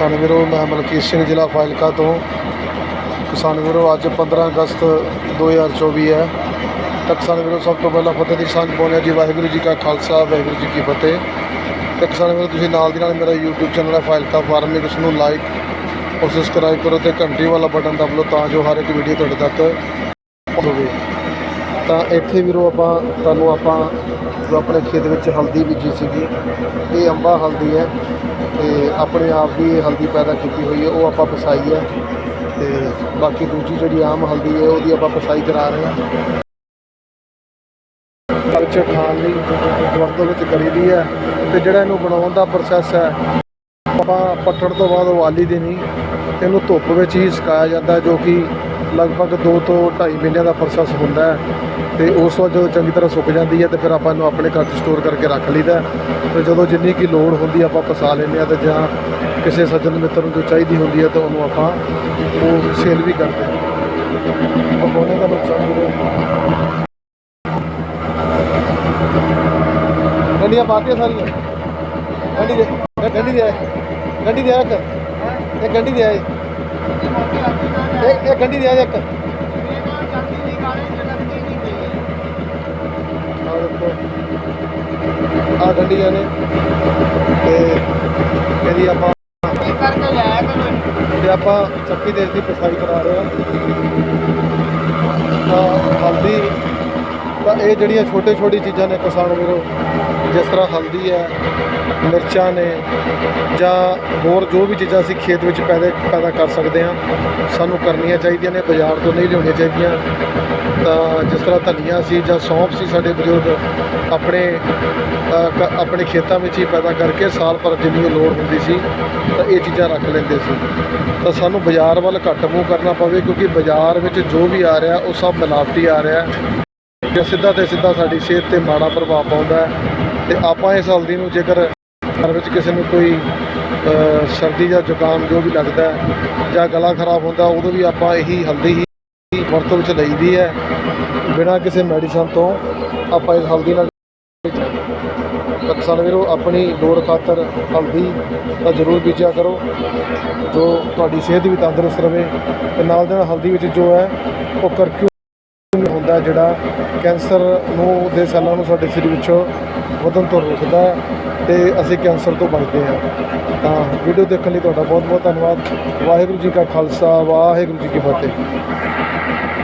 ਕਿਸਾਨ ਵੀਰੋ, ਮੈਂ ਮਲਕੀਤ ਸਿੰਘ ਜ਼ਿਲ੍ਹਾ ਫਾਜ਼ਿਲਕਾ ਤੋਂ। ਕਿਸਾਨ ਵੀਰੋ, ਅੱਜ 15 ਅਗਸਤ 2024 ਹੈ। ਤਾਂ ਕਿਸਾਨ ਵੀਰੋ, ਸਭ ਤੋਂ ਪਹਿਲਾਂ ਫਤਿਹ ਦੀ ਸਾਂਝ ਪਾਉਂਦੇ ਜੀ। ਵਾਹਿਗੁਰੂ ਜੀ ਕਾ ਖਾਲਸਾ, ਵਾਹਿਗੁਰੂ ਜੀ ਕੀ ਫਤਿਹ। ਤੇ ਕਿਸਾਨ ਵੀਰੋ, ਤੁਸੀਂ ਨਾਲ ਦੀ ਨਾਲ ਮੇਰਾ YouTube ਚੈਨਲ ਹੈ, ਫਾਜ਼ਿਲਕਾ ਫਾਰਮਿੰਗ। ਉਸ ਨੂੰ ਲਾਈਕ ਔਰ ਸਬਸਕ੍ਰਾਈਬ ਕਰੋ ਤੇ ਘੰਟੀ ਵਾਲਾ ਬਟਨ ਦਬ ਲਓ ਤਾਂ ਜੋ ਹਰ ਇੱਕ ਵੀਡੀਓ ਤੁਹਾਡੇ ਤੱਕ ਹੋਵੇ ਤਾਂ ਇੱਥੇ ਵੀਰੋ ਆਪਾਂ, ਤੁਹਾਨੂੰ ਆਪਾਂ ਜੋ ਆਪਣੇ ਖੇਤ ਵਿੱਚ ਹਲਦੀ ਬੀਜੀ ਸੀਗੀ, ਇਹ ਅੰਬਾ ਹਲਦੀ ਹੈ ਤੇ ਆਪਣੇ ਆਪ ਦੀ ਇਹ ਹਲਦੀ ਪੈਦਾ ਕੀਤੀ ਹੋਈ ਹੈ, ਉਹ ਆਪਾਂ ਪਸਾਈ ਹੈ ਤੇ ਬਾਕੀ ਦੂਜੀ ਜਿਹੜੀ ਆਮ ਹਲਦੀ ਹੈ, ਉਹਦੀ ਆਪਾਂ ਪਸਾਈ ਕਰਾ ਰਹੇ ਹਾਂ। ਵਿੱਚ ਖਾਣ ਲਈ ਵਰਤੋਂ ਵਿੱਚ ਕਰੀਦੀ ਹੈ ਤੇ ਜਿਹੜਾ ਇਹਨੂੰ ਬਣਾਉਣ ਦਾ ਪ੍ਰੋਸੈਸ ਹੈ, ਆਪਾਂ ਪੱਟਣ ਤੋਂ ਬਾਅਦ ਉਬਾਲੀ ਦੇਣੀ, ਇਹਨੂੰ ਧੁੱਪ ਵਿੱਚ ਹੀ ਸੁਕਾਇਆ ਜਾਂਦਾ ਜੋ ਕਿ ਲਗਭਗ 2 ਤੋਂ 2.5 ਮਹੀਨਿਆਂ ਦਾ ਪ੍ਰੋਸੈਸ ਹੁੰਦਾ ਹੈ ਤੇ ਉਸ ਤੋਂ ਬਾਅਦ ਜਦੋਂ ਚੰਗੀ ਤਰ੍ਹਾਂ ਸੁੱਕ ਜਾਂਦੀ ਹੈ ਤੇ ਫਿਰ ਆਪਾਂ ਇਹਨੂੰ ਆਪਣੇ ਘਰ 'ਚ ਸਟੋਰ ਕਰਕੇ ਰੱਖ ਲਈਦਾ ਹੈ। ਤੇ ਜਦੋਂ ਜਿੰਨੀ ਕੀ ਲੋੜ ਹੁੰਦੀ ਆਪਾਂ ਪਸਾ ਲੈਂਦੇ ਹਾਂ ਤੇ ਜਾਂ ਕਿਸੇ ਸੱਜਣ ਮਿੱਤਰ ਨੂੰ ਜੋ ਚਾਹੀਦੀ ਹੁੰਦੀ ਹੈ ਤਾਂ ਉਹਨੂੰ ਆਪਾਂ ਉਹ ਸੇਲ ਵੀ ਕਰਦੇ ਹਾਂ। ਪਕੌੜੇ ਦਾ ਨੁਕਸਾਨ ਵੀਰੇ ਗੰਡੀਆਂ ਪਾਤੀਆਂ ਸਾਰੀਆਂ। ਗੰਡੀ ਦੇ ਇਹ ਦੇ ਗੰਡੀ ਦੇ ਇੱਕ। ਇਹ ਗੰਡੀ ਦੇ ਆਏ ਗੰਡੀ ਦੇ ਇੱਕ। ਗੰਡੀਆਂ ਨੇ ਤੇ ਇਹਦੀ ਆਪਾਂ ਤੇ ਆਪਾਂ ਚੱਕੀ ਦੇ ਦੀ ਪਸਾਈ ਕਰਾ ਰਹੇ ਹਾਂ ਤਾਂ ਹਲਦੀ ਤਾਂ ਇਹ ਜਿਹੜੀਆਂ ਛੋਟੇ ਛੋਟੀ ਚੀਜ਼ਾਂ ਨੇ ਕਿਸਾਨ ਵੀਰੋ, ਜਿਸ ਤਰ੍ਹਾਂ ਹਲਦੀ ਹੈ, ਮਿਰਚਾਂ ਨੇ, ਜਾਂ ਹੋਰ ਜੋ ਵੀ ਚੀਜ਼ਾਂ ਅਸੀਂ ਖੇਤ ਵਿੱਚ ਪੈਦਾ ਪੈਦਾ ਕਰ ਸਕਦੇ ਹਾਂ, ਸਾਨੂੰ ਕਰਨੀਆਂ ਚਾਹੀਦੀਆਂ ਨੇ, ਬਾਜ਼ਾਰ ਤੋਂ ਨਹੀਂ ਲਿਆਉਣੀਆਂ ਚਾਹੀਦੀਆਂ। ਤਾਂ ਜਿਸ ਤਰ੍ਹਾਂ ਧਨੀਆ ਸੀ ਜਾਂ ਸੌਂਫ ਸੀ ਸਾਡੇ ਬਜ਼ੁਰਗ, ਆਪਣੇ ਆਪਣੇ ਖੇਤਾਂ ਵਿੱਚ ਹੀ ਪੈਦਾ ਕਰਕੇ ਸਾਲ ਭਰ ਜਿੰਨੀ ਉਹ ਲੋੜ ਹੁੰਦੀ ਸੀ, ਤਾਂ ਇਹ ਚੀਜ਼ਾਂ ਰੱਖ ਲੈਂਦੇ ਸੀ। ਤਾਂ ਸਾਨੂੰ ਬਾਜ਼ਾਰ ਵੱਲ ਘੱਟ ਮੂੰਹ ਕਰਨਾ ਪਵੇ, ਕਿਉਂਕਿ ਬਾਜ਼ਾਰ ਵਿੱਚ ਜੋ ਵੀ ਆ ਰਿਹਾ, ਉਹ ਸਭ ਮਿਲਾਵਟੀ ਆ ਰਿਹਾ। ਜੋ ਸਿੱਧਾ ਤੇ ਸਿੱਧਾ ਸਾਡੀ ਸਿਹਤ ਤੇ ਮਾੜਾ ਪ੍ਰਭਾਵ ਪਾਉਂਦਾ ਹੈ ਤੇ ਆਪਾਂ ਇਸ ਹਲਦੀ ਨੂੰ ਜੇਕਰ ਘਰ ਵਿੱਚ ਕਿਸੇ ਨੂੰ ਕੋਈ ਸਰਦੀ ਜਾਂ ਜ਼ੁਕਾਮ ਜੋ ਵੀ ਲੱਗਦਾ ਜਾਂ ਗਲਾ ਖਰਾਬ ਹੁੰਦਾ, ਉਦੋਂ ਵੀ ਆਪਾਂ ਇਹੀ ਹਲਦੀ ਹੀ ਵਰਤੋਂ ਵਿੱਚ ਲਈਦੀ ਹੈ। ਬਿਨਾਂ ਕਿਸੇ ਮੈਡੀਸਨ ਤੋਂ ਆਪਾਂ ਇਸ ਹਲਦੀ ਨਾਲ ਕਿਸਾਨ ਵੀਰੋ, ਆਪਣੀ ਲੋੜ ਖਾਤਰ ਹਲਦੀ ਤਾਂ ਜ਼ਰੂਰ ਬੀਜਿਆ ਕਰੋ। ਜੋ ਤੁਹਾਡੀ ਸਿਹਤ ਵੀ ਤੰਦਰੁਸਤ ਰਹੇ ਤੇ ਨਾਲ ਦੇ ਨਾਲ ਹਲਦੀ ਵਿੱਚ ਜੋ ਹੈ ਉਹ ਕਰਕਿਊ ਹੁੰਦਾ ਜਿਹੜਾ ਕੈਂਸਰ ਨੂੰ ਦੇ ਸੈੱਲਾਂ ਨੂੰ ਸਾਡੇ ਸਰੀਰ ਵਿੱਚੋਂ ਵਧਣ ਤੋਂ ਰੋਕਦਾ ਹੈ ਤੇ ਅਸੀਂ ਕੈਂਸਰ ਤੋਂ ਬਚਦੇ ਹਾਂ। ਤਾਂ ਵੀਡੀਓ ਦੇਖਣ ਲਈ ਤੁਹਾਡਾ ਬਹੁਤ ਬਹੁਤ ਧੰਨਵਾਦ। ਵਾਹਿਗੁਰੂ ਜੀ ਕਾ ਖਾਲਸਾ, ਵਾਹਿਗੁਰੂ ਜੀ ਕੀ ਫਤਿਹ।